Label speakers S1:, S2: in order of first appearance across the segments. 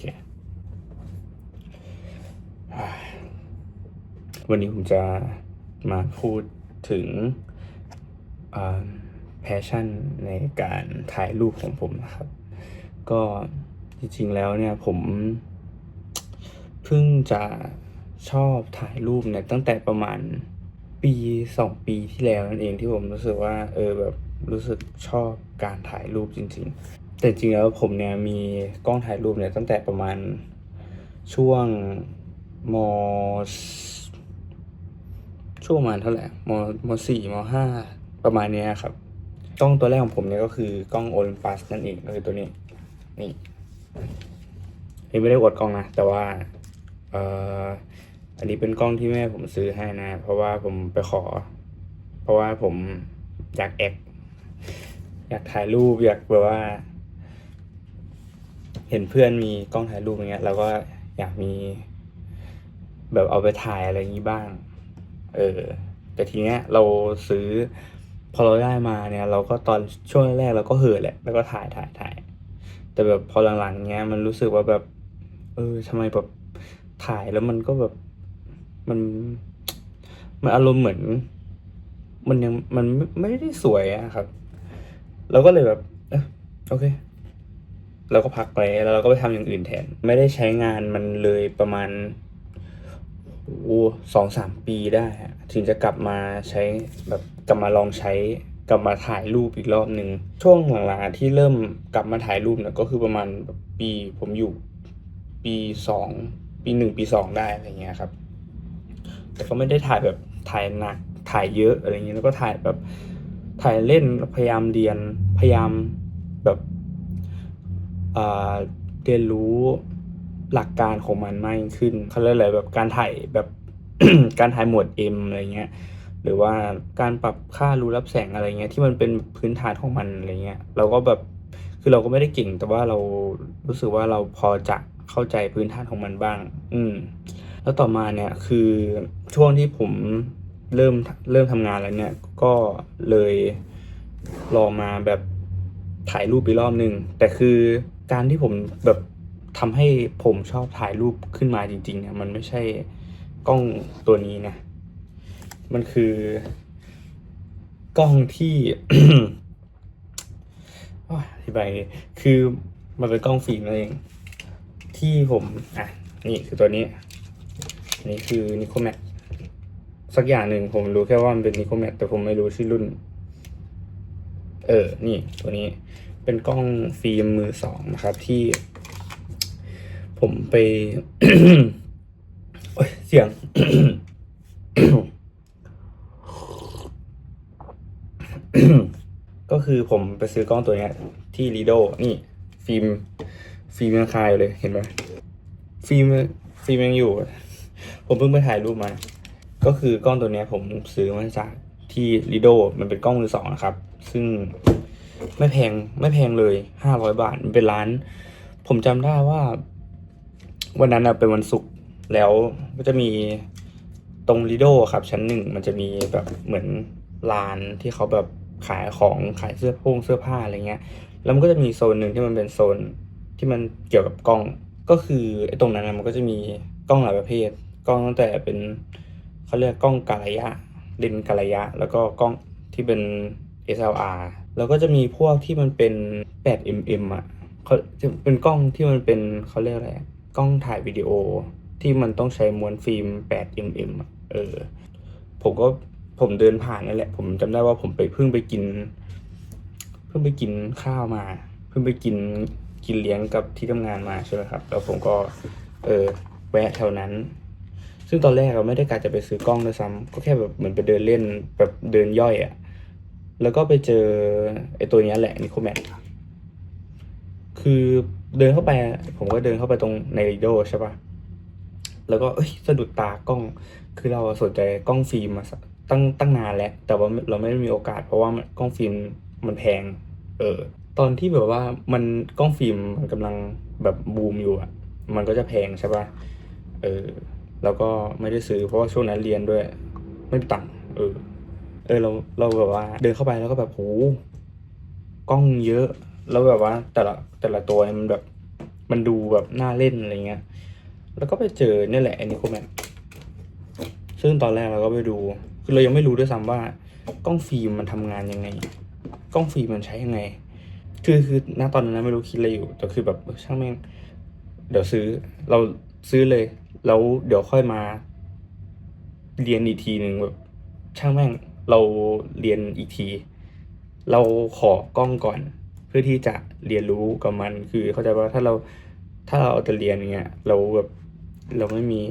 S1: ควันนี้ผมจะมาพูดถึง แพชชั่นในการถ่ายรูปของผมนะครับ ก็จริงๆแล้วเนี่ยผมเพิ่งจะชอบถ่ายรูปเนี่ยตั้งแต่ประมาณปีสองปีที่แล้วนั่นเองที่ผมรู้สึกว่า เออแบบรู้สึกชอบการถ่ายรูปจริงๆ แต่จริงแล้วผมเนี่ยมีกล้องถ่ายรูปเนี่ยตั้งแต่ประมาณช่วงมช่วงประมาณเท่าไหร่มมสี่มห้าประมาณเนี้ยครับกล้องตัวแรกของผมเนี่ยก็คือกล้อง Olympus นั่นเองก็คือตัวนี้ นี่นี่ไม่ได้อวดกล้องนะ แต่ว่าเอ่ออันนี้เป็นกล้องที่แม่ผมซื้อให้นะ เพราะว่าผมไปขอ เพราะว่าผมอยากแอคอยากถ่ายรูปอยากแบบว่า เห็นเพื่อนมีกล้องถ่ายรูปอย่างเงี้ยเราก็อยากมีแบบเอาไปถ่ายอะไรอย่างนี้บ้าง เออ แต่ทีเนี้ยเราซื้อพอเราได้มาเนี่ย เราก็ตอนช่วงแรกเราก็เห่อแหละ แล้วก็ถ่ายถ่ายถ่าย แต่แบบพอหลังๆเงี้ยมันรู้สึกว่าแบบ เออทำไมแบบถ่ายแล้วมันก็แบบมัน มันอารมณ์เหมือน มันยังมันไม่ไม่ได้สวยอะครับ เราก็เลยแบบเออโอเค เราก็พักไปแล้วเราก็ไปทำอย่างอื่นแทน ไม่ได้ใช้งานมันเลยประมาณโอ้สองสามปีได้ถึงจะกลับมาใช้แบบกลับมาลองใช้กลับมาถ่ายรูปอีกรอบหนึ่งช่วงหลังๆที่เริ่มกลับมาถ่ายรูปเนี่ยก็คือประมาณแบบปีผมอยู่ปีสองปีหนึ่งปีสองได้อะไรเงี้ยครับ แต่ก็ไม่ได้ถ่ายแบบถ่ายหนักถ่ายเยอะอะไรเงี้ยแล้วก็ถ่ายแบบถ่ายเล่นพยายามเรียนพยายามแบบ เรียนรู้หลักการของมันมากขึ้นเขาเรียกอะไรแบบการถ่ายแบบการถ่ายหมวด M อะไรเงี้ยหรือว่าการปรับค่ารูรับแสงอะไรเงี้ยที่มันเป็นพื้นฐานของมันอะไรเงี้ยเราก็แบบคือเราก็ไม่ได้เก่ง แต่ว่าเรารู้สึกว่าเราพอจะเข้าใจพื้นฐานของมันบ้าง อืม แล้วต่อมาเนี่ยคือช่วงที่ผมเริ่มเริ่มทำงานแล้วเนี่ย ก็เลยลองมาแบบถ่ายรูปไปรอบหนึ่งแต่คือ การที่ผมแบบทำให้ผมชอบถ่ายรูปขึ้นมาจริง ๆ เนี่ย มันไม่ใช่กล้องตัวนี้นะ มันคือกล้องที่อ้ยอธิบายไงคือมันเป็นกล้องฟิล์มนั่นเอง ที่ผมอะนี่คือตัวนี้ อันนี้คือนิโคแมทสักอย่างหนึ่งผมรู้แค่ว่ามันเป็นนิโคแมทแต่ผมไม่รู้ชื่อรุ่น เออ นี่ตัวนี้ เป็นกล้องฟิล์มมือสองนะครับ ที่ผมไปเสียง ก็คือผมไปซื้อกล้องตัวนี้ที่ลีโดนี่ ฟิล์ม ฟิล์มยังคายอยู่เลยเห็นไหมฟิล์มฟิล์มยังอยู่ ผมเพิ่งไปถ่ายรูปมา ก็คือกล้องตัวนี้ผมซื้อมาจากที่ลีโดมันเป็นกล้องมือสองนะครับ ซึ่ง ไม่แพงไม่แพงเลยห้าร้อยบาทมันเป็นร้าน ผมจำได้ว่า วันนั้นเป็นวันศุกร์แล้วก็จะมีตรงลีโดครับ ชั้นหนึ่งมันจะมีแบบเหมือนร้านที่เขาแบบขายของขายเสื้อโพงเสื้อผ้าอะไรเงี้ย แล้วมันก็จะมีโซนหนึ่งที่มันเป็นโซนที่มันเกี่ยวกับกล้องก็คือไอ้ตรงนั้นมันก็จะมีกล้องหลายประเภท กล้องตั้งแต่เป็นเขาเรียกกล้องกาลยะเลนส์กายะ แล้วก็กล้องที่เป็น SLR แล้วก็จะมีพวกที่มันเป็น 8mm อะเขาจะเป็นกล้องที่มันเป็นเขาเรียกอะไรกล้องถ่ายวิดีโอที่มันต้องใช้ม้วนฟิล์ม 8mm อะเออ ผมก็ผมเดินผ่านนั่นแหละ ผมจำได้ว่าผมไปเพิ่งไปกิน เพิ่งไปกินข้าวมา เพิ่งไปกินกินเลี้ยงกับที่ทำงานมาใช่ไหมครับแล้วผมก็ เออแวะแถวนั้น ซึ่งตอนแรกเราไม่ได้กะจะไปซื้อกล้องด้วยซ้ำก็แค่แบบเหมือนไปเดินเล่นแบบเดินย่อยอะ่ะ แล้วก็ไปเจอไอ้ตัวนี้แหละนิโคแมทคือเดินเข้าไปผมก็เดินเข้าไปตรงในรีโดใช่ปะแล้วก็เอ้ยสะดุดตากล้อง คือเราสนใจกล้องฟิล์มมาตั้งตั้งนานแล้ว แต่ว่าเราไม่ได้มีโอกาส เพราะว่ากล้องฟิล์มมันแพง เออ ตอนที่แบบว่ามันกล้องฟิล์มมันกำลังแบบบูมอยู่อะ มันก็จะแพงใช่ปะเออ แล้วก็ไม่ได้ซื้อเพราะว่าช่วงนั้นเรียนด้วย ไม่มีตังค์เออ เออเราเราแบบว่า เดินเข้าไปแล้วก็แบบโหกล้องเยอะ แล้วแบบว่า แต่ละแต่ละตัวมันแบบ มันดูแบบน่าเล่นอะไรเงี้ย แล้วก็ไปเจอเนี่ยแหละ a n i c o m a x ซึ่งตอนแรกเราก็ไปดู คือเรายังไม่รู้ด้วยซ้ำว่า กล้องฟิล์มมันทำงานยังไง กล้องฟิล์มมันใช้ยังไง คือคือณตอนนั้นไม่รู้คิดอะไรอยู่ แต่คือแบบช่างแม่ง เดี๋ยวซื้อ เราซื้อเลย แล้วเดี๋ยวค่อยมา เรียนอีกทีหนึ่งแบบช่างแม่ง เราเรียนอีกที เราขอกล้องก่อน เพื่อที่จะเรียนรู้กับมัน คือเข้าใจว่าถ้าเราถ้าเราเอาแต่เรียนอย่างเงี้ยเราแบบเราไม่มี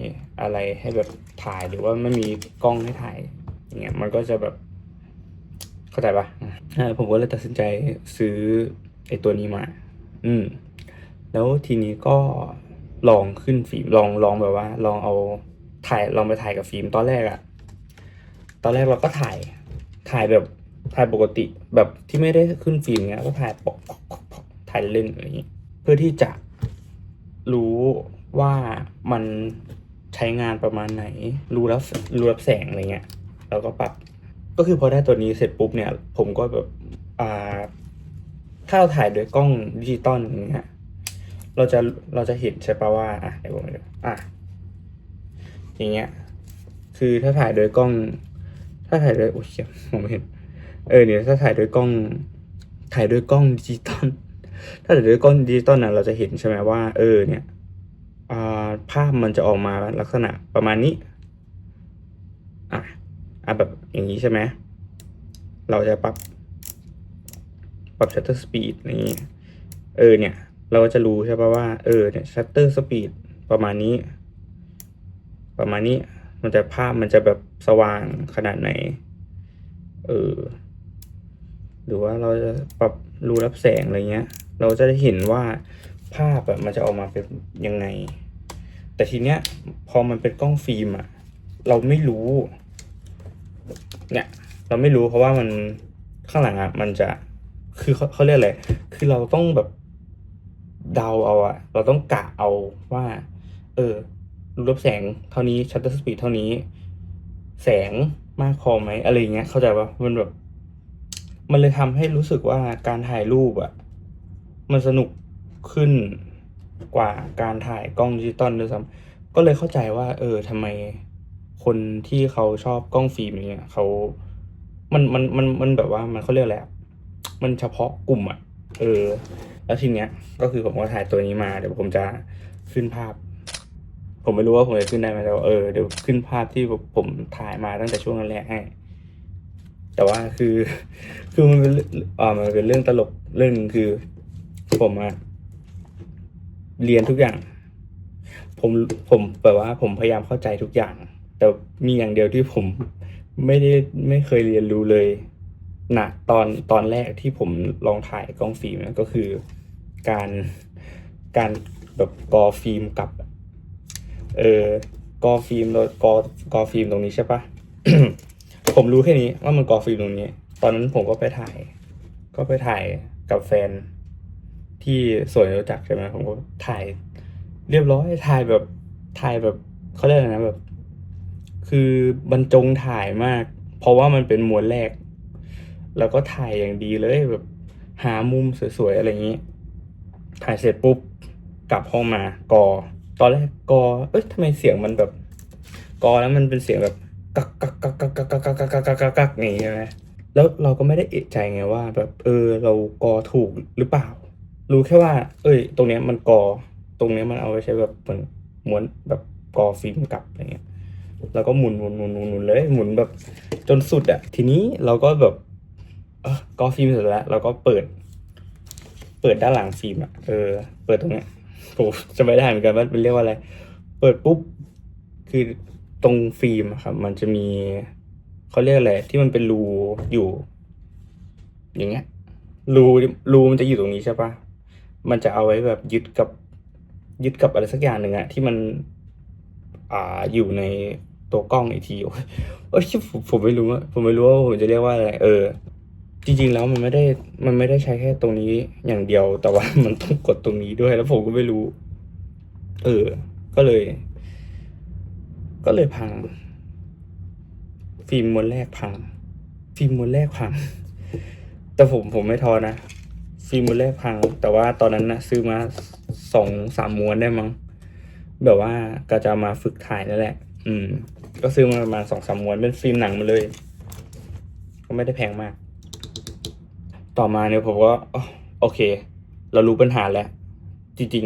S1: อะไรให้แบบถ่ายหรือว่าไม่มีกล้องให้ถ่ายอย่างเงี้ยมันก็จะแบบเข้าใจปะอ่าผมก็เลยตัดสินใจซื้อไอ้ตัวนี้มา อืม แล้วทีนี้ก็ลองขึ้นฟิล์มลองลองแบบว่า ลองเอาถ่ายลองไปถ่ายกับฟิล์มตอนแรกอะ ตอนแรกเราก็ถ่าย ถ่ายแบบถ่ายปกติแบบที่ไม่ได้ขึ้นฟิล์มเงี้ย ก็ถ่ายปกถ่ายเล่นอะไรอย่างงี้เพื่อที่จะรู้ว่ามันใช้งานประมาณไหน รู้รับรู้รับแสงอะไรเงี้ยแล้วก็ปรับก็คือพอได้ตัวนี้เสร็จปุ๊บเนี่ย ผมก็แบบอ่าถ้าเราถ่ายด้วยกล้องดิจิตอลอย่างเงี้ยเราจะเราจะเห็นใช่ปะว่าอะเดี๋ยวผมดูอะอย่างเงี้ย คือถ้าถ่ายโดยกล้อง ถ้าถ่ายโดยโอ้ยเหี้ยมไม่เห็น เออเนี่ยถ้าถ่ายโดยกล้อง ถ่ายโดยกล้องดิจิตอล ถ้าถ่ายโดยกล้องดิจิตอลนะเราจะเห็นใช่ไหมว่า เออ เนี่ยภาพมันจะออกมาลักษณะประมาณนี้ อะ อะแบบอย่างนี้ใช่ไหม เราจะปรับ ปรับ shutter speed นี้ เออ เนี่ย เราจะรู้ใช่ป่ะว่า เออ เนี่ย shutter speed ประมาณนี้ ประมาณนี้ มันจะภาพมันจะแบบสว่างขนาดไหน เออ หรือว่าเราจะปรับรูรับแสงอะไรเงี้ย เราจะได้เห็นว่าภาพแบบมันจะออกมาเป็นยังไง แต่ทีเนี้ยพอมันเป็นกล้องฟิล์มอะเราไม่รู้ เนี่ย เราไม่รู้เพราะว่ามันข้างหลังอะมันจะคือเขาเขาเรียกอะไร คือเราต้องแบบเดาเอาอะเราต้องกะเอาว่า เออ รูรับแสงเท่านี้ชัตเตอร์สปีดเท่านี้ แสงมากพอไหมอะไรอย่างเงี้ยเข้าใจปะมันแบบ มันเลยทำให้รู้สึกว่าการถ่ายรูปอะมันสนุกขึ้นกว่าการถ่ายกล้องดิจิตอลด้วยซ้ำก็เลยเข้าใจว่า เออทำไมคนที่เขาชอบกล้องฟิล์มเนี่ยเขามันมันมันมันแบบว่ามันเขาเรียกอะไรอะมันเฉพาะกลุ่มอะเออ แล้วทีเนี้ยก็คือผมก็ถ่ายตัวนี้มาเดี๋ยวผมจะขึ้นภาพ ผมไม่รู้ว่าผมจะขึ้นได้ไหมแต่ว่าเออเดี๋ยวขึ้นภาพที่ผมถ่ายมาตั้งแต่ช่วงแรกให้ แต่ว่าคือ คือมันเป็นอ่ามันเป็นเรื่องตลกเรื่องหนึงคือ ผมอะเรียนทุกอย่าง ผมผมแบบว่า ผมพยายามเข้าใจทุกอย่าง แต่มีอย่างเดียวที่ผมไม่ได้ไม่เคยเรียนรู้เลยนะตอนตอนแรกที่ผมลองถ่ายกล้องฟิล์มนะก็คือ การการแบบกอฟิล์มกลับ เออกอฟิล์มกอกอฟิล์มตรงนี้ใช่ปะผมรู้แค่นี้ว่ามันกอฟิล์มตรงนี้ ตอนนั้นผมก็ไปถ่าย ก็ไปถ่ายกับแฟน ที่สวนรู้จักใช่ไหมผมก็ถ่าย เรียบร้อยถ่ายแบบถ่ายแบบเขาเรียกอะไรนะแบบ คือบรรจงถ่ายมาก เพราะว่ามันเป็นมวนแรก แล้วก็ถ่ายอย่างดีเลยแบบ หามุมสวยๆอะไรอย่างนี้ ถ่ายเสร็จปุ๊บกลับห้องมากอ ตอนแรกกอ เอ้ยทำไมเสียงมันแบบ กอแล้วมันเป็นเสียงแบบกักกักกักกักกักกักกักกักกักกักกักนี่ใช่ไหมแล้วเราก็ไม่ได้เอะใจไงว่า แบบเออเรากอถูกหรือเปล่า รู้แค่ว่า เอ้ย ตรงเนี้ยมันกอ ตรงเนี้ยมันเอาไว้ใช้แบบเหมือนม้วนแบบกอฟิล์มกลับอะไรเงี้ยแล้วก็หมุนหมุนหมุนหมุนหมุนเลย หมุนแบบจนสุดอะทีนี้เราก็แบบเออกอฟิล์มเสร็จแล้วเราก็เปิด เปิดด้านหลังฟิล์มอะเออ เปิดตรงเนี้ย ผมจะไม่ได้เหมือนกันว่าเป็นเรียกว่าอะไร เปิดปุ๊บ คือตรงฟิล์มครับ มันจะมีเขาเรียกอะไรที่มันเป็นรูอยู่ อย่างเงี้ยรูรูมันจะอยู่ตรงนี้ใช่ปะมันจะเอาไว้แบบยึดกับ ยึดกับอะไรสักอย่างหนึ่งอะที่มัน อ่าอยู่ในตัวกล้องอีกทีโอ้ยเอ้ยผมผมไม่รู้ว่าผมไม่รู้ว่าผมจะเรียกว่าอะไร เออ จริงๆแล้วมันไม่ได้มันไม่ได้ใช้แค่ตรงนี้อย่างเดียว แต่ว่ามันต้องกดตรงนี้ด้วยแล้วผมก็ไม่รู้ เออ ก็เลย ก็เลยพัง ฟิล์มม้วนแรกพัง ฟิล์มม้วนแรกพัง แต่ผมผมไม่ทอนะ ฟิล์มม้วนแรกพัง แต่ว่าตอนนั้นนะซื้อมาสองสามม้วนได้มั้งแบบว่าก็จะมาฝึกถ่ายนั่นแหละ อืม ก็ซื้อมาประมาณสองสามม้วนเป็นฟิล์มหนังมาเลย ก็ไม่ได้แพงมาก ต่อมาเนี่ยผมก็โอเค เรารู้ปัญหาแล้ว จริง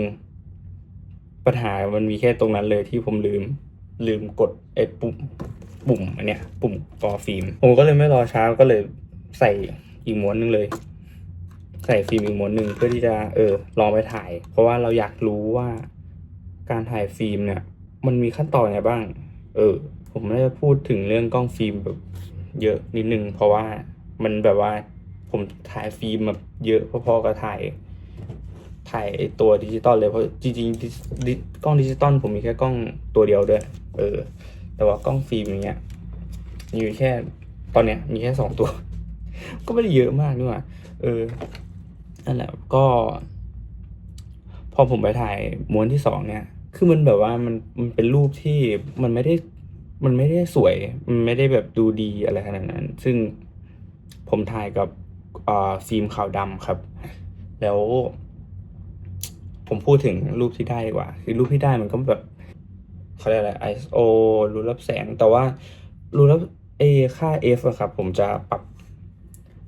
S1: ๆ ปัญหามันมีแค่ตรงนั้นเลยที่ผมลืม ลืมกดไอ้ปุ่มปุ่มอันเนี้ย ปุ่มต่อฟิล์มผมก็เลยไม่รอช้าก็เลยใส่อีกม้วนหนึงเลย ใส่ฟิล์มอีกม้วนหนึ่งเพื่อที่จะเออลองไปถ่าย เพราะว่าเราอยากรู้ว่าการถ่ายฟิล์มเนี่ย มันมีขั้นตอนไงบ้าง เออ ผมไม่ได้พูดถึงเรื่องกล้องฟิล์มแบบ เยอะนิดนึงเพราะว่ามันแบบว่า ผมถ่ายฟิล์มแบบเยอะพอๆกับถ่าย ถ่ายไอตัวดิจิตอลเลยเพราะจริงๆกล้องดิจิตอลผมมีแค่กล้องตัวเดียวด้วย เออ แต่ว่ากล้องฟิล์มอย่างเงี้ยมีอยู่แค่ตอนเนี้ยมีแค่สองตัว ก็ไม่ได้เยอะมากนี่หว่าเออนั่นแหละก็ พอผมไปถ่ายม้วนที่สองเนี่ย คือมันแบบว่ามันมันเป็นรูปที่มันไม่ได้มันไม่ได้สวย มันไม่ได้แบบดูดีอะไรขนาดนั้น ซึ่งผมถ่ายกับ ฟิล์มขาวดำครับ แล้ว ผมพูดถึงรูปที่ได้ดีกว่า คือรูปที่ได้มันก็แบบเขาเรียกอะไร ISO รูรับแสง แต่ว่ารูรับเอค่า f อะครับ ผมจะปรับ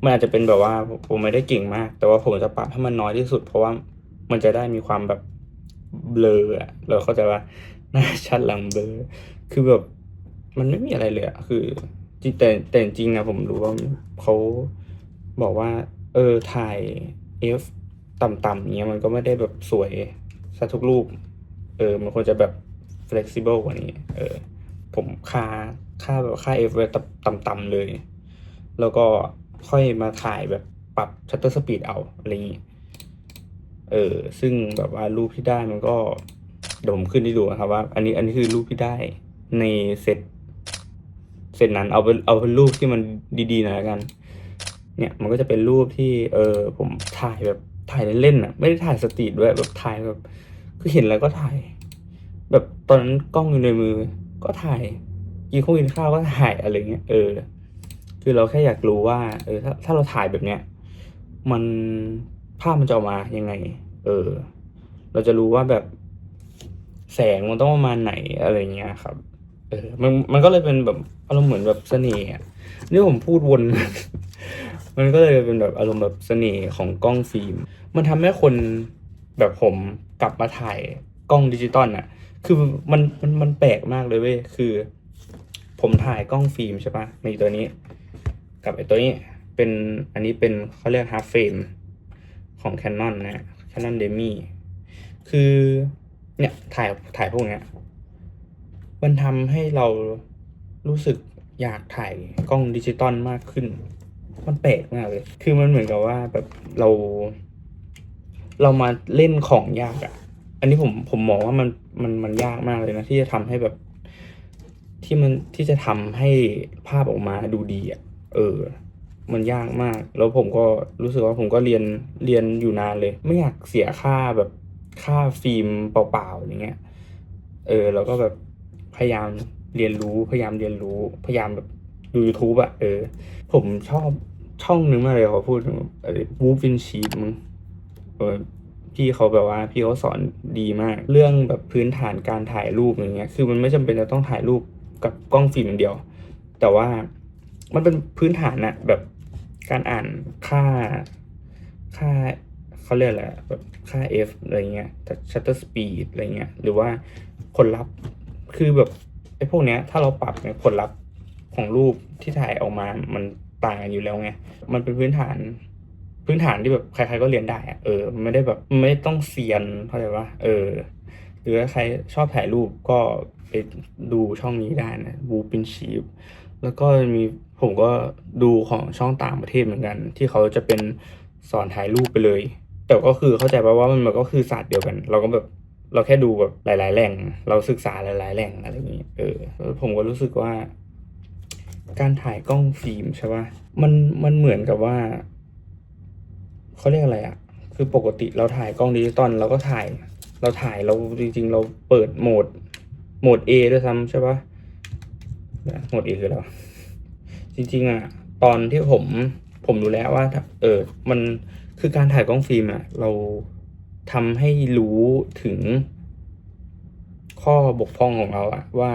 S1: มันอาจจะเป็นแบบว่าผมไม่ได้เก่งมาก แต่ว่าผมจะปรับให้มันน้อยที่สุด เพราะว่ามันจะได้มีความแบบเบลออะเราเข้าใจว่าหน้าชัดหลังเบลอคือแบบมันไม่มีอะไรเลยอะคือแต่แต่จริงนะผมรู้ว่าเขา บอกว่า เออถ่าย f ต่ำๆเงี้ยมันก็ไม่ได้แบบสวยซะทุกรูป เออ มันควรจะแบบ flexible กว่านี้ เออ ผมค่าค่าแบบค่า f ไว้ต่ำๆเลย แล้วก็ค่อยมาถ่ายแบบปรับ shutter speed เอาอะไรอย่างงี้ เออ ซึ่งแบบว่ารูปที่ได้มันก็เดี๋ยวผมขึ้นให้ดูนะครับว่า อันนี้อันนี้คือรูปที่ได้ในเซตเซตนั้นเอาเป็นเอาเป็นรูปที่มันดีๆหน่อยกัน เนี่ยมันก็จะเป็นรูปที่เออผมถ่ายแบบถ่ายเล่นๆอะไม่ได้ถ่ายสตรีทด้วยแบบถ่ายแบบคือเห็นแล้วก็ถ่าย แบบตอนนั้นกล้องอยู่ในมือ ก็ถ่ายกินข้าวกินข้าวก็ถ่ายอะไรเงี้ยเออ คือเราแค่อยากรู้ว่า เออถ้าถ้าเราถ่ายแบบเนี้ยมันภาพมันจะออกมายังไง เออ เราจะรู้ว่าแบบแสงมันต้องประมาณไหนอะไรเงี้ยครับ เออ มันมันก็เลยเป็นแบบอารมณ์เหมือนแบบเสน่ห์นี่ผมพูดวน มันก็เลยเป็นแบบอารมณ์แบบเสน่ห์ของกล้องฟิล์ม มันทำให้คนแบบผมกลับมาถ่ายกล้องดิจิตอลน่ะคือมันมันมันแปลกมากเลยเว้ย คือ ผมถ่ายกล้องฟิล์มใช่ปะมีตัวนี้ กับไอตัวนี้เป็นอันนี้เป็นเขาเรียก half frame ของ Canon นะ Canon Demi คือเนี่ยถ่ายถ่ายพวกเนี้ยมันทำให้เรารู้สึกอยากถ่ายกล้องดิจิตอลมากขึ้น มันแปลกมากเลย คือมันเหมือนกับว่าแบบเรา เรามาเล่นของยากอะ่ะ อันนี้ผมผมมองว่ามันมันมันยากมากเลยนะที่จะทำให้แบบ ที่มันที่จะทำให้ภาพออกมาดูดีอะ่ะ เออ มันยากมาก แล้วผมก็รู้สึกว่าผมก็เรียนเรียนอยู่นานเลย ไม่อยากเสียค่าแบบค่าฟิล์มเปล่าๆอย่างเงี้ย เออเราก็แบบพยายามเรียนรู้พยายามเรียนรู้ พยายามแบบดู YouTube อะเออ ผมชอบ ช่องหนึ่งมาเลยเขาพูดถึงวูฟินชีพมึงเออพี่เขาแบบว่าพี่เขาสอนดีมาก เรื่องแบบพื้นฐานการถ่ายรูปอย่างเงี้ย คือมันไม่จำเป็นจะต้องถ่ายรูปกับกล้องฟิล์มอย่างเดียว แต่ว่ามันเป็นพื้นฐานอะแบบการอ่านค่าค่าเขาเรียกอะไรแบบค่า f อะไรเงี้ย shutter speed อะไรเงี้ยหรือว่าผลลัพธ์คือแบบไอ้พวกเนี้ยถ้าเราปรับเนี่ยผลลัพธ์ของรูปที่ถ่ายออกมามัน ต่างกันอยู่แล้วไง มันเป็นพื้นฐาน พื้นฐานที่แบบใครๆก็เรียนได้อะเออมันไม่ได้แบบไม่ต้องเซียนเข้าใจปะเออ หรือถ้าใครชอบถ่ายรูปก็ไปดูช่องนี้ได้นะบูปินชีฟแล้วก็มีผมก็ดูของช่องต่างประเทศเหมือนกัน ที่เขาจะเป็นสอนถ่ายรูปไปเลย แต่ก็คือเข้าใจปะว่ามันมันก็คือศาสตร์เดียวกัน เราก็แบบเราแค่ดูแบบหลาย ๆ แหล่ง เราศึกษาหลาย ๆ แหล่งอะไรอย่างนี้เออแล้วผมก็รู้สึกว่า การถ่ายกล้องฟิล์มใช่ปะมันมันเหมือนกับว่าเขาเรียกอะไรอะคือปกติเราถ่ายกล้องดิจิตอลเราก็ถ่าย เราถ่ายเราจริง ๆ เราเปิดโหมดโหมด A ด้วยซ้ำใช่ปะโหมด A คืออะไรวะจริงๆอะตอนที่ผมผมรู้แล้วว่าถ้าเออ มันคือการถ่ายกล้องฟิล์มอะเราทำให้รู้ถึงข้อบกพร่องของเราอะว่า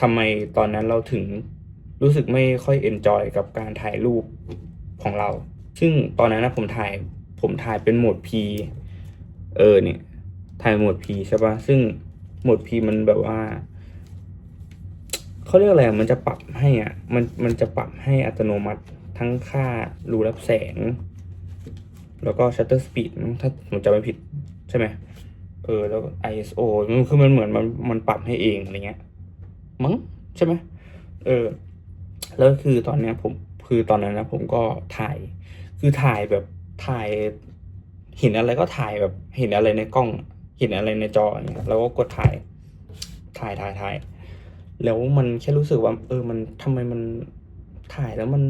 S1: ทำไมตอนนั้นเราถึง รู้สึกไม่ค่อยเอนจอยกับการถ่ายรูปของเรา ซึ่งตอนนั้นนะผมถ่ายผมถ่ายเป็นโหมด P เออเนี่ยถ่ายโหมด P ใช่ปะซึ่งโหมด P มันแบบว่าเขาเรียกอะไรมันจะปรับให้อะมันมันจะปรับให้อัตโนมัติทั้งค่ารูรับแสง แล้วก็ shutter speed ถ้าผมจำไม่ผิดใช่ไหมเออแล้ว ISO มันคือมันเหมือนมันมันปรับให้เองอะไรเงี้ยมั้งใช่ไหมเออ แล้วคือตอนเนี้ยผมคือตอนนั้นนะผมก็ถ่ายคือถ่ายแบบถ่ายเห็นอะไรก็ถ่ายแบบเห็นอะไรในกล้อง เห็นอะไรในจอเนี่ยแล้วก็กดถ่าย ถ่ายถ่ายถ่ายแล้วมันแค่รู้สึกว่าเออมันทำไมมันถ่ายแล้วมัน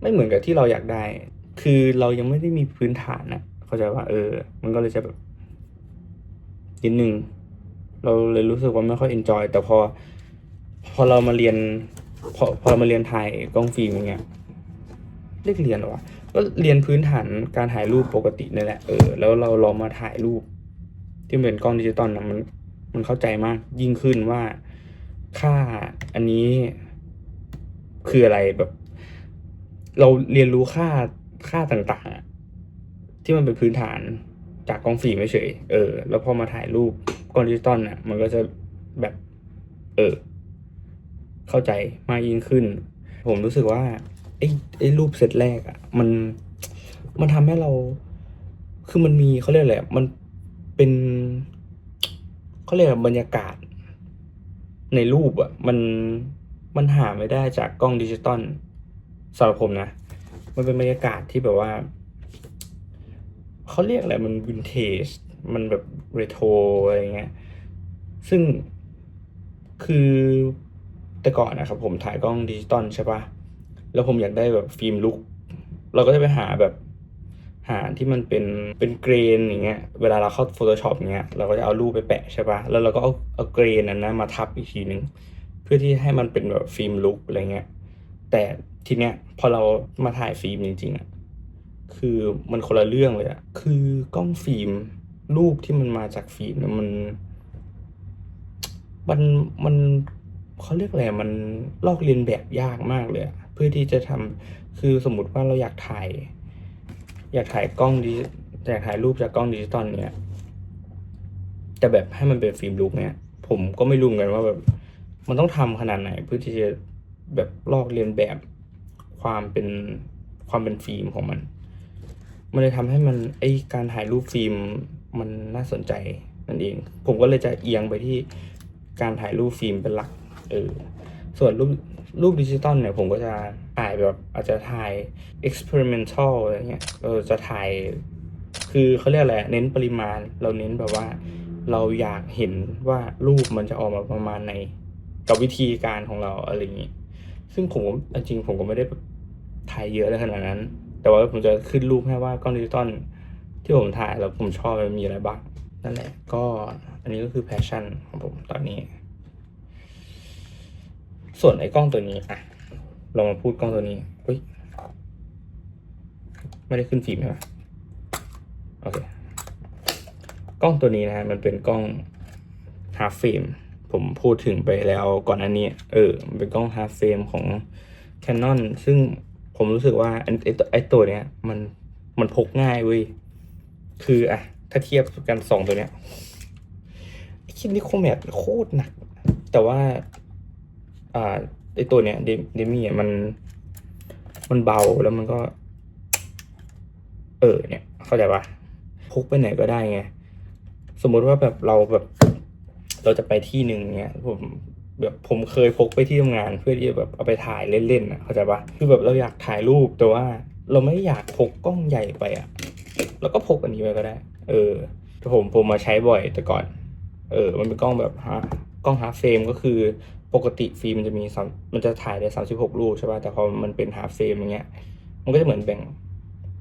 S1: ไม่เหมือนกับที่เราอยากได้ คือเรายังไม่ได้มีพื้นฐานนะเข้าใจว่า เออ มันก็เลยจะแบบนิดนึงเราเลยรู้สึกว่าไม่ค่อยเอนจอยแต่พอ พอเรามาเรียน พอพอเรามาเรียนถ่ายกล้องฟิล์มอย่างเงี้ยเรียกเรียนหรอวะก็เรียนพื้นฐานการถ่ายรูปปกตินี่แหละเออแล้วเราลองมาถ่ายรูป ที่เป็นกล้องดิจิตอลนะมันมันเข้าใจมากยิ่งขึ้นว่าค่าอันนี้คืออะไรแบบ เราเรียนรู้ค่าค่าต่างๆ ที่มันเป็นพื้นฐานจากกล้องฟิล์มเฉยเออ แล้วพอมาถ่ายรูปกล้องดิจิตอลน่ะ มันก็จะแบบ เออ เข้าใจมากยิ่งขึ้น ผมรู้สึกว่าไอ้ไอ้รูปเซตแรกอะ่ะมันมันทำให้เรา คือมันมีเขาเรียกอะไรมันเป็นเขาเรียกอะไรบรรยากาศ ในรูปอะ่ะมันมันหาไม่ได้จากกล้องดิจิตอลสำหรับผมนะ มันเป็นบรรยากาศที่แบบว่าเขาเรียกอะไรมันวินเทจมันแบบเรโทรอะไรเงี้ย ซึ่งคือ แต่ก่อนนะครับผมถ่ายกล้องดิจิตอลใช่ปะแล้วผมอยากได้แบบฟิล์มลุก เราก็จะไปหาแบบหาที่มันเป็นเป็นเกรนอย่างเงี้ย เวลาเราเข้า Photoshop อย่างเงี้ย เราก็จะเอารูปไปแปะใช่ปะแล้วเราก็เอาเอาเกรนนั้นนะมาทับอีกทีหนึ่งเพื่อที่ให้มันเป็นแบบฟิล์มลุกอะไรเงี้ย แต่ทีเนี้ยพอเรามาถ่ายฟิล์มจริงๆอะคือมันคนละเรื่องเลยอะคือกล้องฟิล์มรูปที่มันมาจากฟิล์มเนี่ยมัน มันมัน เขาเรียกอะไรมันลอกเลียนแบบยากมากเลยเพื่อที่จะทำคือสมมติว่าเราอยากถ่าย อยากถ่ายกล้องดิอยากถ่ายรูปจากกล้องดิจิตอลเนี่ยแต่แบบให้มันเป็นฟิล์มลุกเนี่ยผมก็ไม่รู้เหมือนกันว่าแบบมันต้องทำขนาดไหน เพื่อที่จะแบบลอกเลียนแบบความเป็นความเป็นฟิล์มของมัน มันเลยทำให้มันไอการถ่ายรูปฟิล์มมันน่าสนใจนั่นเอง ผมก็เลยจะเอียงไปที่การถ่ายรูปฟิล์มเป็นหลัก เออส่วนรูปรูปดิจิตอลเนี่ยผมก็จะถ่ายแบบอาจจะถ่าย experimental อะไรเงี้ยเราจะถ่าย คือเขาเรียกอะไรเน้นปริมาณ เราเน้นแบบว่า เราอยากเห็นว่ารูปมันจะออกมาประมาณไหนกับวิธีการของเราอะไรอย่างนี้ ซึ่งผมจริงผมก็ไม่ได้ถ่ายเยอะในขนาดนั้น แต่ว่าผมจะขึ้นรูปให้ว่ากล้องดิจิตอลที่ผมถ่ายแล้วผมชอบมันมีอะไรบ้างนั่นแหละก็อันนี้ก็คือแพชชั่นของผมตอนนี้ ส่วนไอ้กล้องตัวนี้อะเรามาพูดกล้องตัวนี้เฮ้ยไม่ได้ขึ้นฟิล์มใช่ไหมโอเคกล้องตัวนี้นะฮะมันเป็นกล้อง half frame ผมพูดถึงไปแล้วก่อนอันนี้ เออมันเป็นกล้อง half frame ของ Canon ซึ่งผมรู้สึกว่าไอ้ไอ้ตัวไอตัวเนี้ย มันมันพกง่ายเว้ยคืออะถ้าเทียบกันสองตัวเนี้ยไอ้คิดนิโคแมทโคตรหนัก แต่ว่า อ่าไอตัวเนี้ยเดมี่อะมัน มันเบาแล้วมันก็ เออเนี่ย เข้าใจปะพกไปไหนก็ได้ไง สมมุติว่าแบบเราแบบ เราจะไปที่หนึ่งเนี้ยผมแบบผมเคยพกไปที่ทำงานเพื่อที่จะแบบเอาไปถ่ายเล่นๆนะเข้าใจปะคือแบบเราอยากถ่ายรูปแต่ว่า เราไม่อยากพกกล้องใหญ่ไปอะแล้วก็พกอันนี้ไปก็ได้ เออผมผมมาใช้บ่อยแต่ก่อน เออ มันเป็นกล้องแบบฮะกล้องฮาร์เฟรมก็คือ ปกติฟิล์มมันจะมีมันจะถ่ายได้สามสิบหกรูปใช่ป่ะแต่พอมันเป็นฮาเฟรมอย่างเงี้ย มันก็จะเหมือนแบ่ง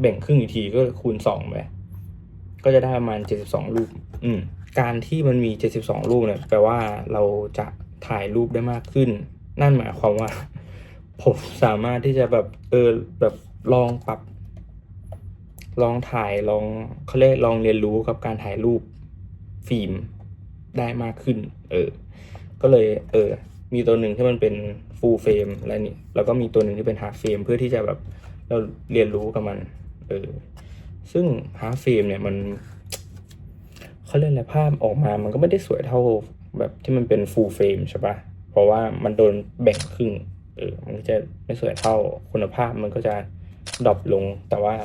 S1: แบ่งครึ่งอีกทีก็คูณสองไปก็จะได้ประมาณเจ็ดสิบสองรูป อืมการที่มันมีเจ็ดสิบสองรูปเนี่ยแปลว่าเราจะถ่ายรูปได้มากขึ้น นั่นหมายความว่า ผมสามารถที่จะแบบเออแบบลองปรับ ลองถ่ายลองเขาเรียกลองเรียนรู้กับการถ่ายรูปฟิล์มได้มากขึ้น เออ ก็เลย เออ มีตัวหนึ่งที่มันเป็น full frame และนี่แล้วก็มีตัวหนึ่งที่เป็น half frame เพื่อที่จะแบบเราเรียนรู้กับมันเออซึ่ง half frame เนี่ยมันเขาเรียกอะไรภาพออกมามันก็ไม่ได้สวยเท่าแบบที่มันเป็น full frame ใช่ปะเพราะว่ามันโดนแบ่งครึ่งเออมันก็จะไม่สวยเท่าคุณภาพมันก็จะดรอปลงแต่ว่า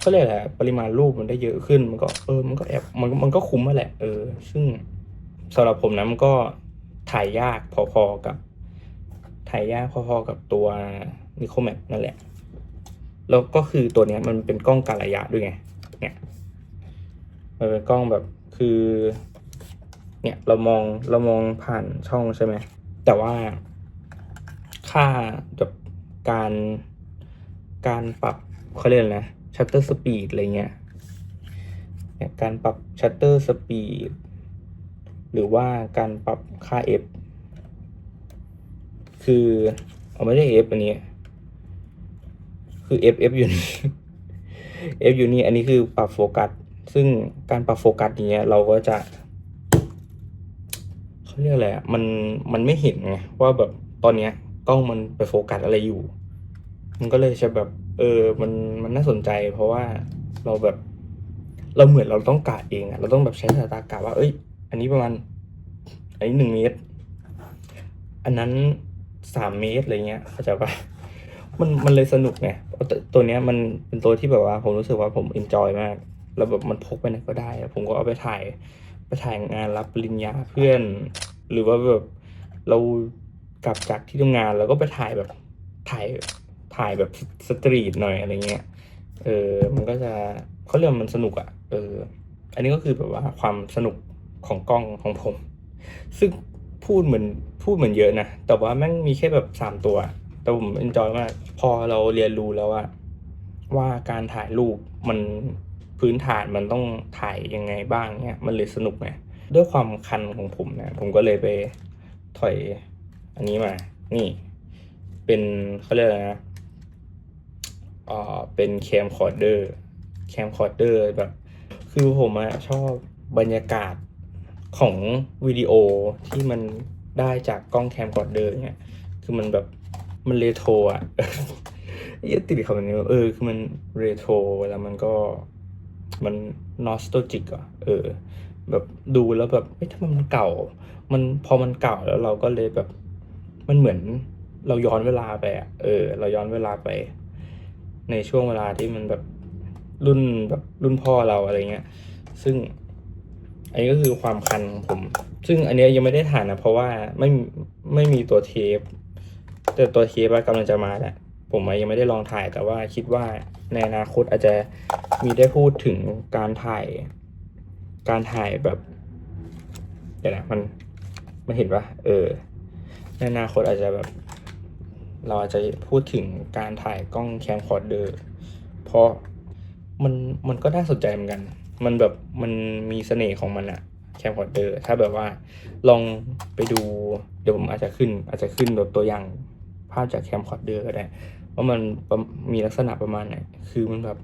S1: เขาเรียกอะไรปริมาณรูปมันได้เยอะขึ้น มันก็เออมันก็แอบมันมันก็คุ้มมาแหละ เออ ซึ่งสำหรับผมนะมันก็ ถ่ายยากพอๆกับ ถ่ายยากพอๆกับตัวนิโคแมปนั่นแหละ แล้วก็คือตัวเนี้ยมันเป็นกล้องการระยะด้วยไง เนี่ย มันเป็นกล้องแบบคือ เนี่ยเรามองเรามองผ่านช่องใช่ไหม แต่ว่าค่าแบบการการปรับเขาเรียกอะไรนะ shutter speed อะไรเงี้ยเนี่ยการปรับ shutter speed หรือว่าการปรับค่า f คือเอาไม่ได้ f อันนี้ คือ f f อยู่นี่ f อยู่นี่อันนี้คือปรับโฟกัส ซึ่งการปรับโฟกัสอย่างเงี้ยเราก็จะเขาเรียกอะไรอะมัน มันไม่เห็นไงว่าแบบตอนเนี้ยกล้องมันไปโฟกัสอะไรอยู่ มันก็เลยจะแบบ เออ มัน มันน่าสนใจ เพราะว่าเราแบบ เราเหมือนเราต้องกะเองอะเราต้องแบบใช้สายตากะว่า เอ้ย อันนี้ประมาณ อันนี้หนึ่งเมตร อันนั้นสามเมตรอะไรเงี้ย เข้าใจปะมันมันเลยสนุกไงตัวเนี้ยมันเป็นตัวที่แบบว่า ผมรู้สึกว่าผมเอนจอยมาก แล้วแบบมันพกไปไหนก็ได้ ผมก็เอาไปถ่ายไปถ่ายงานรับปริญญาเพื่อน หรือว่าแบบเรากลับจากที่ทำงานแล้วก็ไปถ่ายแบบถ่ายถ่ายแบบสตรีทหน่อยอะไรเงี้ย เออ มันก็จะเขาเรียกว่ามันสนุกอะ่ะ เออ อันนี้ก็คือแบบว่าความสนุก ของกล้องของผม ซึ่งพูดเหมือนพูดเหมือนเยอะนะ แต่ว่าแม่งมีแค่แบบสามตัว แต่ผมเอนจอยมาก พอเราเรียนรู้แล้วว่าว่าการถ่ายรูปมันพื้นฐานมันต้องถ่ายยังไงบ้างเนี่ยมันเลยสนุกไงด้วยความคันของผมนะ ผมก็เลยไปถอยอันนี้มา นี่ เป็นเขาเรียกอะไรนะอ่าเป็นแคมคอร์เดอร์แคมคอร์เดอร์แบบ คือผมอะชอบบรรยากาศ ของวิดีโอที่มันได้จากกล้องแคมคอร์เดอร์เนี่ยคือมันแบบมันเรโทรอะเหี้ยติดคำนี้ว่าเออคือมันเรโทรแล้วมันก็มันนอสโตจิกอะเออ แบบดูแล้วแบบเอ้ยทำไมมันเก่า มันพอมันเก่าแล้วเราก็เลยแบบมันเหมือนเราย้อนเวลาไปอะเออ เราย้อนเวลาไป ในช่วงเวลาที่มันแบบรุ่นแบบรุ่นพ่อเราอะไรเงี้ย ซึ่ง อันนี้ก็คือความคันของผม ซึ่งอันนี้ยังไม่ได้ถ่ายนะเพราะว่าไม่ไม่มีตัวเทป แต่ตัวเทปกำลังจะมาแหละผมยังไม่ได้ลองถ่ายแต่ว่าคิดว่าในอนาคตอาจจะมีได้พูดถึงการถ่าย การถ่ายแบบเดี๋ยวนะมันมันเห็นปะเออ ในอนาคตอาจจะแบบ เราอาจจะพูดถึงการถ่ายกล้องแคมคอร์เดอร์เพราะมันมันก็น่าสนใจเหมือนกัน มันแบบมันมีเสน่ห์ของมันอะแคมคอร์เดอร์ถ้าแบบว่าลองไปดูเดี๋ยวผมอาจจะขึ้น อาจจะขึ้นแบบตัวอย่างภาพจากแคมคอร์เดอร์ก็ได้ว่ามันมีลักษณะประมาณไหนคือมันแบบ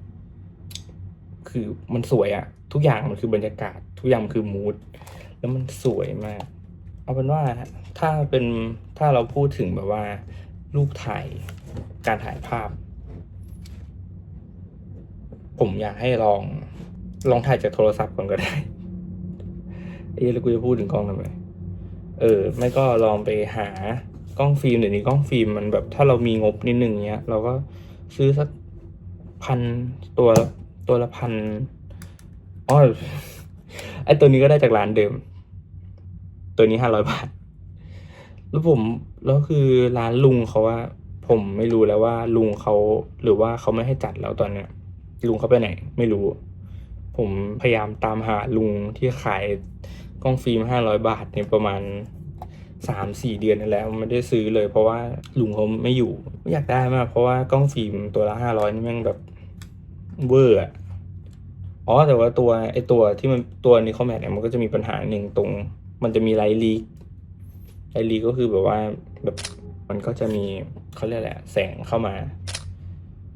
S1: คือมันสวยอะทุกอย่างมันคือบรรยากาศ ทุกอย่างมันคือมูดแล้วมันสวยมาก เอาเป็นว่าถ้าเป็นถ้าเราพูดถึงแบบว่า รูปถ่ายการถ่ายภาพ ผมอยากให้ลอง ลองถ่ายจากโทรศัพท์ก่อนก็ได้ เอ๊ะแล้วกูจะพูดถึงกล้องทำไมเออ ไม่ก็ลองไปหากล้องฟิล์มเดี๋ยวนี้กล้องฟิล์มมันแบบ ถ้าเรามีงบนิดนึงเนี้ย เราก็ซื้อสักพันตัวตัวละพันอ๋อไอตัวนี้ก็ได้จากร้านเดิม ตัวนี้ห้าร้อยบาท แล้วผมแล้วคือร้านลุงเขาว่า ผมไม่รู้แล้วว่าลุงเขาหรือว่าเขาไม่ให้จัดแล้วตอนเนี้ยลุงเขาไปไหน ไม่รู้ ผมพยายามตามหาลุงที่ขายกล้องฟิล์มห้าร้อยบาทเนี่ยประมาณสามสี่เดือนนั่นแหล้วไม่ได้ซื้อเลย เพราะว่าลุงเขาไม่อยู่ไม่อยากได้มาก เพราะว่ากล้องฟิล์มตัวละห้าร้อยนี่แม่งแบบเวอร์อะอ๋อแต่ว่าตัวไอตัวที่มันตัวนิคอแมทเนี่ยมันก็จะมีปัญหาหนึ่งตรง มันจะมีไลท์ลีกไลท์ลีกก็คือแบบว่าแบบมันก็จะมีเขาเรียกอะไรอะแสงเข้ามา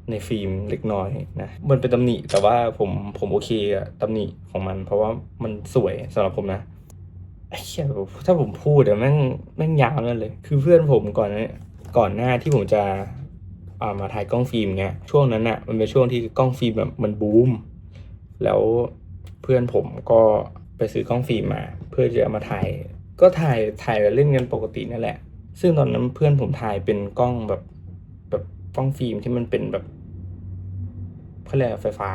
S1: ในฟิล์มเล็กน้อยนะมันเป็นตำหนิแต่ว่าผมผมโอเคอะตำหนิของมัน เพราะว่ามันสวยสำหรับผมนะไอ้เหี้ยถ้าผมพูดอะแม่งแม่งยาวนั่นเลย คือเพื่อนผมก่อนนี่ยก่อนหน้าที่ผมจะอ่ามาถ่ายกล้องฟิล์มเงี้ยช่วงนั้นอะมันเป็นช่วงที่กล้องฟิล์มแบบมันบูมแล้วเพื่อนผมก็ไปซื้อกล้องฟิล์มมา เพื่อจะเอามาถ่าย ก็ถ่ายถ่ายเล่นกันปกตินั่นแหละ ซึ่งตอนนั้นเพื่อนผมถ่ายเป็นกล้องแบบ กล้องฟิล์มที่มันเป็นแบบเขาเรียกไรไฟฟ้า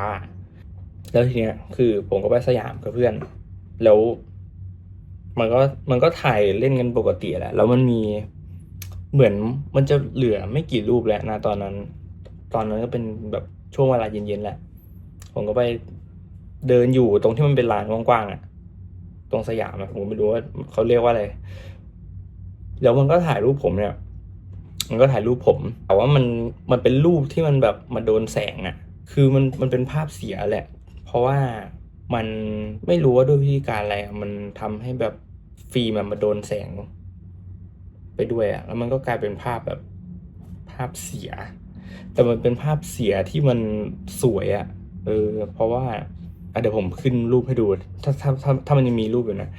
S1: แล้วทีเนี้ยคือผมก็ไปสยามกับเพื่อน แล้ว มันก็มันก็ถ่ายเล่นกันปกติแหละ แล้วมันมีเหมือนมันจะเหลือไม่กี่รูปแล้วนะตอนนั้น ตอนนั้นก็เป็นแบบช่วงเวลาเย็นๆแหละ ผมก็ไปเดินอยู่ตรงที่มันเป็นลานกว้างๆอะ ตรงสยามอะผมไม่รู้ว่าเขาเรียกว่าอะไร แล้วมันก็ถ่ายรูปผมเนี่ย มันก็ถ่ายรูปผม แต่ว่ามันมันเป็นรูปที่มันแบบมาโดนแสงอะคือมันมันเป็นภาพเสียแหละ เพราะว่ามันไม่รู้ว่าด้วยวิธีการอะไร มันทำให้แบบฟิล์มอะมาโดนแสง ไปด้วยอะแล้วมันก็กลายเป็นภาพแบบภาพเสีย แต่มันเป็นภาพเสียที่มันสวยอะเออ เพราะว่าเดี๋ยวผมขึ้นรูปให้ดู ถ้าถ้าถ้าถ้ามันยังมีรูปอยู่นะ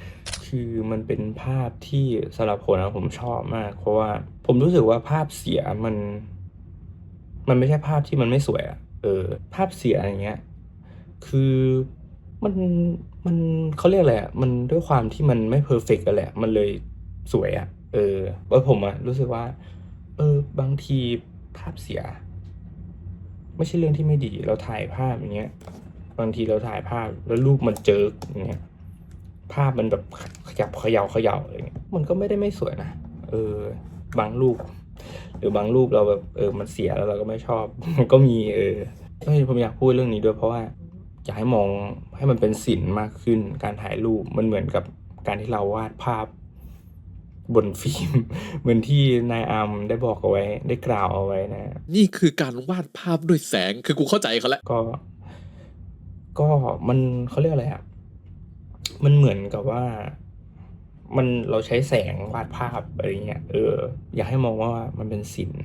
S1: คือมันเป็นภาพที่สำหรับผมนะผมชอบมาก เพราะว่า ผมรู้สึกว่าภาพเสียมัน มันไม่ใช่ภาพที่มันไม่สวยอะเออ ภาพเสียอย่างเงี้ย คือมันมันเขาเรียกอะไรอะมันด้วยความที่มันไม่เพอร์เฟกต์กันแหละมันเลยสวยอะเออว่าผมอะรู้สึกว่า เออ บางทีภาพเสีย ไม่ใช่เรื่องที่ไม่ดี เราถ่ายภาพอย่างเงี้ย บางทีเราถ่ายภาพแล้วรูปมันเจิกอย่างเงี้ยภาพมันแบบขยับเขย่าเขย่าอะไรเงี้ยมันก็ไม่ได้ไม่สวยนะเออ บางรูป หรือบางรูปเราแบบเออมันเสียแล้วเราก็ไม่ชอบ มันก็มีเออเฮ้ยผมอยากพูดเรื่องนี้ด้วยเพราะว่าอยากให้มองให้มันเป็นศิลป์มากขึ้น การถ่ายรูปมันเหมือนกับการที่เราวาดภาพบนฟิล์มเหมือนที่นายอัมได้บอกเอาไว้ ได้กล่าวเอาไว้นะ
S2: นี่คือการวาดภาพด้วยแสงคือกูเข้าใจเขาแล้ว
S1: ก็ ก็มันเขาเรียกอะไรอะมันเหมือนกับว่า มันเราใช้แสงวาดภาพอะไรเงี้ยเออ อยากให้มองว่ามันเป็นศิลป์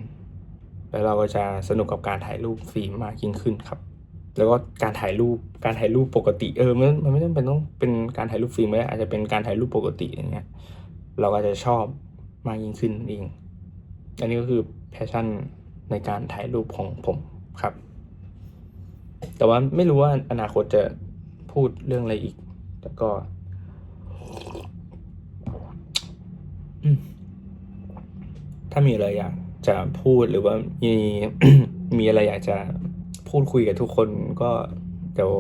S1: แล้วเราก็จะสนุกกับการถ่ายรูปฟิล์มมากยิ่งขึ้นครับ แล้วก็การถ่ายรูปการถ่ายรูปปกติเออมันมันไม่จำเป็นต้องเป็นการถ่ายรูปฟิล์มก็ได้อาจจะเป็นการถ่ายรูปปกติอย่างเงี้ยเราก็จะชอบมากยิ่งขึ้นเองอันนี้ก็คือแพชชั่นในการถ่ายรูปของผมครับ แต่ว่าไม่รู้ว่าอนาคตจะพูดเรื่องอะไรอีกแต่ก็อืม ถ้ามีอะไรอยากจะพูดหรือว่ามีมีอะไรอยากจะพูดคุยกับทุกคนก็เดี๋ยว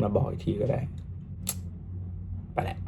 S1: มาบอกอีกทีก็ได้ ไปแหละ